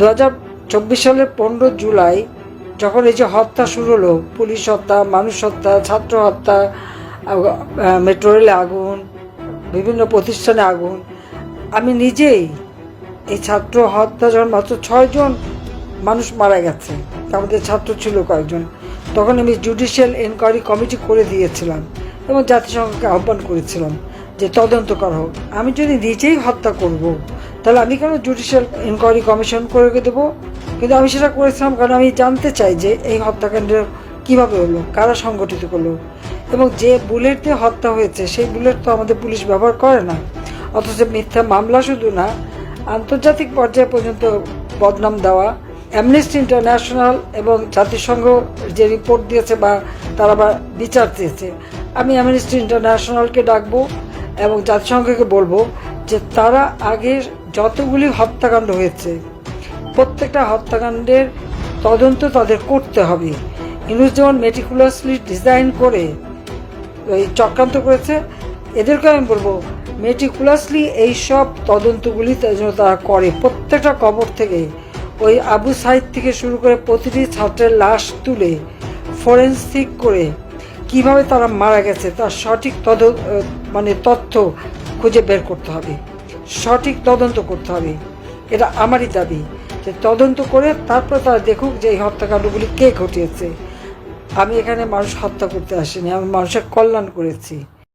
দু হাজার চব্বিশ সালের পনেরো জুলাই যখন এই যে হত্যা শুরু হলো, পুলিশ হত্যা, মানুষ হত্যা, ছাত্র হত্যা মেট্রো রেলে আগুন, বিভিন্ন প্রতিষ্ঠানে আগুন, আমি নিজেই এই ছাত্র হত্যা যখন মাত্র ছয়জন মানুষ মারা গেছে, আমাদের ছাত্র ছিল কয়েকজন, তখন আমি জুডিশিয়াল এনকোয়ারি কমিটি করে দিয়েছিলাম এবং জাতিসংঘকে আহ্বান করেছিলাম যে তদন্ত করা। হোক আমি যদি নিজেই হত্যা করব তাহলে আমি কেন জুডিশিয়াল এনকোয়ারি কমিশন করে দেবো? কিন্তু আমি সেটা করেছিলাম কারণ আমি জানতে চাই যে এই হত্যাকাণ্ড কীভাবে হলো, কারা সংগঠিত করল। এবং যে বুলেট দিয়ে হত্যা হয়েছে, সেই বুলেট তো আমাদের পুলিশ ব্যবহার করে না। অথচ মিথ্যা মামলা শুধু না, আন্তর্জাতিক পর্যায়ে পর্যন্ত বদনাম দেওয়া অ্যামনেস্টি ইন্টারন্যাশনাল এবং জাতিসংঘ যে রিপোর্ট দিয়েছে বা তারা বা বিচার দিয়েছে, আমি অ্যামনেস্টি ইন্টারন্যাশনালকে ডাকবো এবং জাতিসংঘকে বলব যে তারা আগের যতগুলি হত্যাকাণ্ড হয়েছে, প্রত্যেকটা হত্যাকাণ্ডের তদন্ত তাদের করতে হবে। ইনুস যেমন মেটিকুলাসলি ডিজাইন করে ওই চক্রান্ত করেছে, এদেরকে আমি বলব মেটিকুলাসলি এই সব তদন্তগুলি জন্য তারা করে। প্রত্যেকটা কবর থেকে ওই আবু সাইদ থেকে শুরু করে প্রতিটি ছাত্রের লাশ তুলে ফরেন্সিক করে কীভাবে তারা মারা গেছে, তার সঠিক তদ মানে তথ্য খুঁজে বের করতে হবে। সঠিক তদন্ত করতে হবে। এটা আমারই দাবি যে তদন্ত করে তারপর তারা দেখুক যে এই হত্যাকাণ্ডগুলি কে ঘটিয়েছে। আমি এখানে মানুষ হত্যা করতে আসিনি, আমি মানুষের কল্যাণ করেছি।